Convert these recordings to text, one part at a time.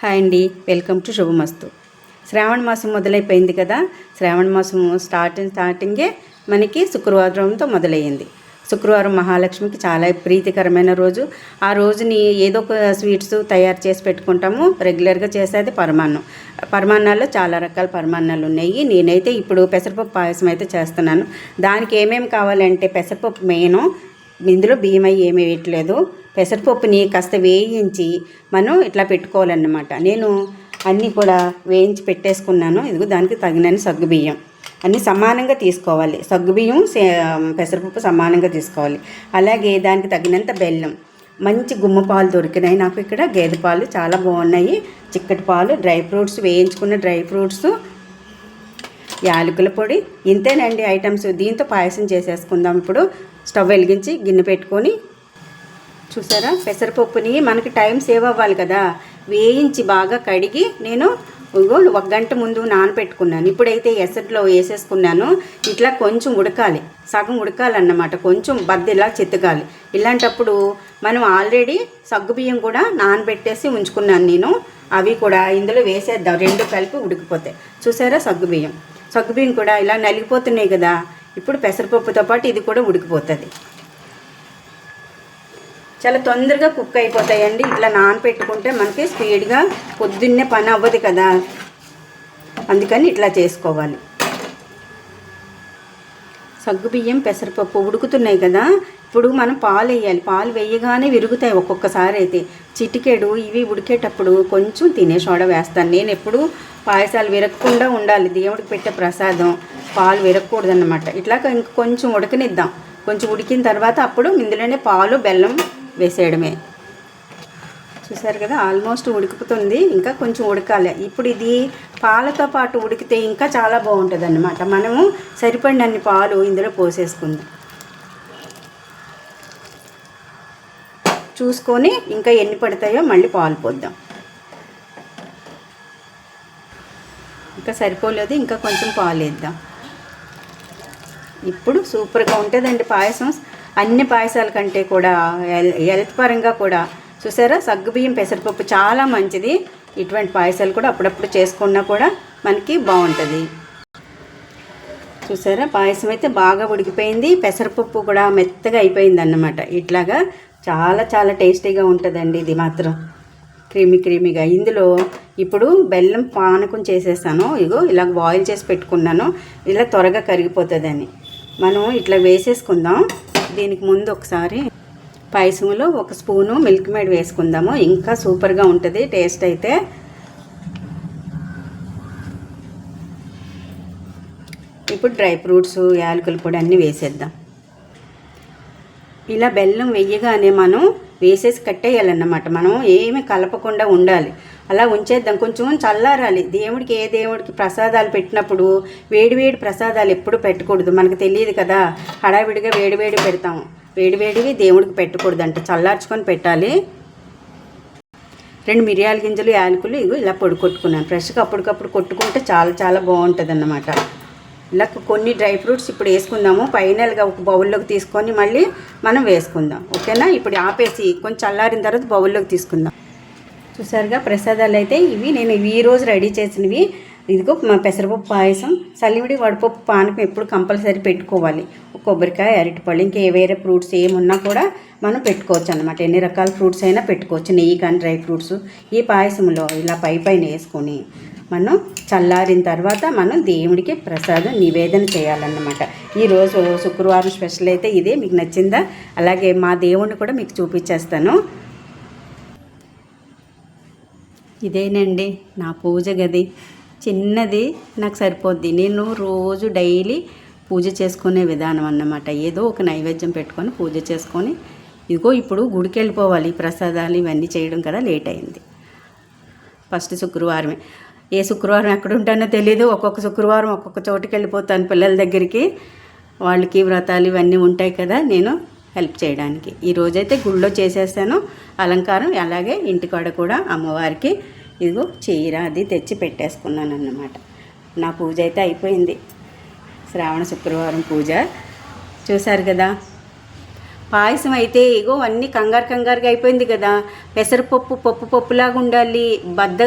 Hi అండి welcome to శుభమస్తు. శ్రావణ మాసం మొదలైపోయింది కదా శ్రావణ మాసం స్టార్టింగ్ స్టార్టింగే మనకి శుక్రవారంతో మొదలయ్యింది. శుక్రవారం మహాలక్ష్మికి చాలా ప్రీతికరమైన రోజు. ఆ రోజుని ఏదో ఒక స్వీట్స్ తయారు చేసి పెట్టుకుంటాము రెగ్యులర్గా చేసేది పరమాన్నం. పరమాన్నాల్లో చాలా రకాల పరమాన్నాలు ఉన్నాయి. నేనైతే ఇప్పుడు పెసరపప్పు పాయసం అయితే చేస్తున్నాను. దానికి ఏమేమి కావాలంటే పెసరపప్పు మెయిన్ ఇందులో బియ్యం అయ్యి ఏమీ వేయట్లేదు. పెసరపప్పుని కాస్త వేయించి మనం ఇట్లా పెట్టుకోవాలన్నమాట. నేను అన్నీ కూడా వేయించి పెట్టేసుకున్నాను. ఇదిగో దానికి తగినన్ని సగ్గు బియ్యం. అన్నీ సమానంగా తీసుకోవాలి. సగ్గు బియ్యం సే- పెసరపప్పు సమానంగా తీసుకోవాలి. అలాగే దానికి తగినంత బెల్లం. మంచి గుమ్మ పాలు దొరికినాయి నాకు ఇక్కడ. గేదె పాలు చాలా బాగున్నాయి. చిక్కటి పాలు డ్రై ఫ్రూట్స్ వేయించుకున్న డ్రై ఫ్రూట్స్ యాలకుల పొడి. ఇంతేనండి ఐటమ్స్. దీంతో పాయసం చేసేసుకుందాం ఇప్పుడు. స్టవ్ వెలిగించి గిన్నె పెట్టుకొని చూసారా? పెసరపప్పుని మనకి టైం సేవ్ అవ్వాలి కదా. వేయించి బాగా కడిగి నేను ఒక గంట ముందు నానబెట్టుకున్నాను ఇప్పుడైతే ఎసట్లో వేసేసుకున్నాను. ఇట్లా కొంచెం ఉడకాలి. సగం ఉడకాలన్నమాట. కొంచెం బద్దెలా చెత్తగాలి ఇలాంటప్పుడు మనం ఆల్రెడీ సగ్గుబియ్యం కూడా నానబెట్టేసి ఉంచుకున్నాను నేను. అవి కూడా ఇందులో వేసేద్దాం. రెండు కలిపి ఉడికిపోతాయి. చూసారా సగ్గుబియ్యం సగ్గుబియ్యం కూడా ఇలా నలిగిపోతున్నాయి కదా. ఇప్పుడు పెసరపప్పుతో పాటు ఇది కూడా ఉడికిపోతుంది. చాలా తొందరగా కుక్ అయిపోతాయండి. ఇట్లా నానపెట్టుకుంటే మనకి స్పీడ్గా పొద్దున్నే పని అవ్వదు కదా. అందుకని ఇట్లా చేసుకోవాలి. సగ్గుబియ్యం పెసరపప్పు ఉడుకుతున్నాయి కదా. ఇప్పుడు మనం పాలు వేయాలి. పాలు వేయగానే విరుగుతాయి ఒక్కొక్కసారి అయితే చిటికెడు ఇవి ఉడికేటప్పుడు కొంచెం తినే సోడా వేస్తాను. నేను ఎప్పుడు పాయసాలు విరగకుండా ఉండాలి. దేవుడికి పెట్టే ప్రసాదం పాలు విరగకూడదు ఇట్లా ఇంక కొంచెం ఉడకనిద్దాం. కొంచెం ఉడికిన తర్వాత అప్పుడు ఇందులోనే పాలు బెల్లం వేసేయడమే. చూసారు కదా ఆల్మోస్ట్ ఉడికిపోతుంది ఇంకా కొంచెం ఉడకాలి. ఇప్పుడు ఇది పాలతో పాటు ఉడికితే ఇంకా చాలా బాగుంటుంది అన్నమాట మనము సరిపడినన్ని పాలు ఇందులో పోసేసుకుందాం. చూసుకొని ఇంకా ఎన్ని పడతాయో మళ్ళీ పాలు పోద్దాం. ఇంకా సరిపోలేదు ఇంకా కొంచెం పాలు వేద్దాం. ఇప్పుడు సూపర్గా ఉంటుందండి పాయసం. అన్ని పాయసాల కంటే కూడా హెల్త్ పరంగా కూడా చూసారా? సగ్గుబియ్యం పెసరపప్పు చాలా మంచిది. ఇటువంటి పాయసాలు కూడా అప్పుడప్పుడు చేసుకున్నా కూడా మనకి బాగుంటుంది. చూసారా? పాయసం అయితే బాగా ఉడికిపోయింది. పెసరపప్పు కూడా మెత్తగా అయిపోయింది అన్నమాట ఇట్లాగా చాలా చాలా టేస్టీగా ఉంటుందండి ఇది మాత్రం. క్రీమీ క్రీమీగా. ఇందులో ఇప్పుడు బెల్లం పానకం చేసేసాను. ఇగో ఇలా బాయిల్ చేసి పెట్టుకున్నాను. ఇలా త్వరగా కరిగిపోతుందని. మనం ఇట్లా వేసేసుకుందాం. దీనికి ముందు ఒకసారి పాయసంలో ఒక స్పూను మిల్క్ మేడ్ వేసుకుందాము. ఇంకా సూపర్గా ఉంటుంది టేస్ట్ అయితే. ఇప్పుడు డ్రై ఫ్రూట్స్ యాలకుల పొడి అన్నీ వేసేద్దాం. ఇలా బెల్లం వెయ్యగానే మనం వేసేసి కట్టేయాలన్నమాట. మనం ఏమి కలపకుండా ఉండాలి. అలా ఉంచేద్దాం. కొంచెం చల్లారాలి. దేవుడికి ఏ దేవుడికి ప్రసాదాలు పెట్టినప్పుడు వేడివేడి ప్రసాదాలు ఎప్పుడు పెట్టకూడదు. మనకు తెలియదు కదా. హడావిడిగా వేడివేడి పెడతాము వేడివేడివి దేవుడికి పెట్టకూడదంట. చల్లార్చుకొని పెట్టాలి. రెండు మిరియాల గింజలు యాలకులు ఇవి ఇలా పొడి కొట్టుకున్నాను. ఫ్రెష్గా అప్పటికప్పుడు కొట్టుకుంటే చాలా చాలా బాగుంటుంది అన్నమాట ఇలా కొన్ని డ్రై ఫ్రూట్స్ ఇప్పుడు వేసుకుందాము. ఫైనల్గా ఒక బౌల్లోకి తీసుకొని మళ్ళీ మనం వేసుకుందాం. ఓకేనా? ఇప్పుడు ఆపేసి కొంచెం చల్లారిన తర్వాత బౌల్లోకి తీసుకుందాం. చూసారుగా ప్రసాదాలు అయితే ఇవి. నేను ఈ రోజు రెడీ చేసినవి. ఇదిగో మా పెసరపప్పు పాయసం సలివిడి వడపప్పు పానకం ఎప్పుడు కంపల్సరీ పెట్టుకోవాలి. కొబ్బరికాయ అరటిపళ్ళు ఇంకా ఏ వేరే ఫ్రూట్స్ ఏమున్నా కూడా మనం పెట్టుకోవచ్చు అనమాట ఎన్ని రకాల ఫ్రూట్స్ అయినా పెట్టుకోవచ్చు. నెయ్యి కానీ డ్రై ఫ్రూట్స్. ఈ పాయసంలో ఇలా పై పైన వేసుకొని మనం చల్లారిన తర్వాత మనం దేవుడికి ప్రసాదం నివేదన చేయాలన్నమాట. ఈరోజు శుక్రవారం స్పెషల్ అయితే ఇదే. మీకు నచ్చిందా? అలాగే మా దేవుణ్ణి కూడా మీకు చూపించేస్తాను. ఇదేనండి నా పూజ గది. చిన్నది నాకు సరిపోద్ది. నేను రోజు డైలీ పూజ చేసుకునే విధానం అన్నమాట. ఏదో ఒక నైవేద్యం పెట్టుకొని పూజ చేసుకొని ఇదిగో ఇప్పుడు గుడికి వెళ్ళిపోవాలి ప్రసాదాలు ఇవన్నీ చేయడం కదా లేట్ అయింది. ఫస్ట్ శుక్రవారమే. ఏ శుక్రవారం ఎక్కడ ఉంటానో తెలియదు ఒక్కొక్క శుక్రవారం ఒక్కొక్క చోటుకి వెళ్ళిపోతాను పిల్లల దగ్గరికి. వాళ్ళకి వ్రతాలు ఇవన్నీ ఉంటాయి కదా నేను హెల్ప్ చేయడానికి. ఈ రోజైతే గుళ్ళో చేసేసాను అలంకారం అలాగే ఇంటికాడ కూడా అమ్మవారికి ఇదిగో చీర అది తెచ్చి పెట్టేసుకున్నాను అన్నమాట నా పూజ అయితే అయిపోయింది. శ్రావణ శుక్రవారం పూజ. చూశారు కదా? పాయసం అయితే ఇగో అన్నీ కంగారు కంగారుగా అయిపోయింది కదా. పెసరపప్పు పప్పు పప్పులాగా ఉండాలి. బద్ద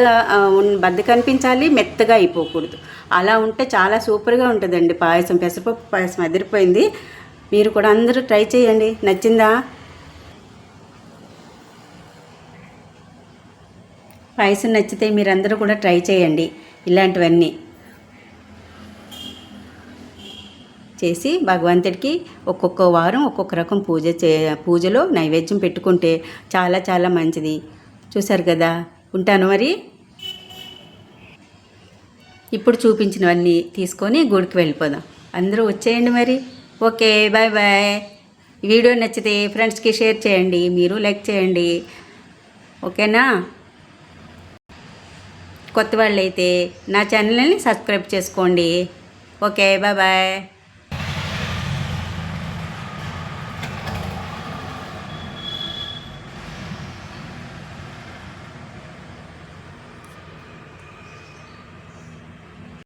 బద్ద కనిపించాలి మెత్తగా అయిపోకూడదు. అలా ఉంటే చాలా సూపర్గా ఉంటుందండి పాయసం. పెసరపప్పు పాయసం అదిరిపోయింది. మీరు కూడా అందరూ ట్రై చేయండి. నచ్చిందా? పాయసం నచ్చితే మీరందరూ కూడా ట్రై చేయండి ఇలాంటివన్నీ. చేసి భగవంతుడికి ఒక్కొక్క వారం ఒక్కొక్క రకం పూజ చే పూజలో నైవేద్యం పెట్టుకుంటే చాలా చాలా మంచిది. చూసారు కదా? ఉంటాను మరి. ఇప్పుడు చూపించినవన్నీ తీసుకొని గుడికి వెళ్ళిపోదాం. అందరూ వచ్చేయండి మరి. Okay bye bye. వీడియో నచ్చితే ఫ్రెండ్స్కి షేర్ చేయండి మీరు లైక్ చేయండి. ఓకేనా? కొత్త వాళ్ళైతే నా ఛానల్ని సబ్స్క్రైబ్ చేసుకోండి. Okay bye bye.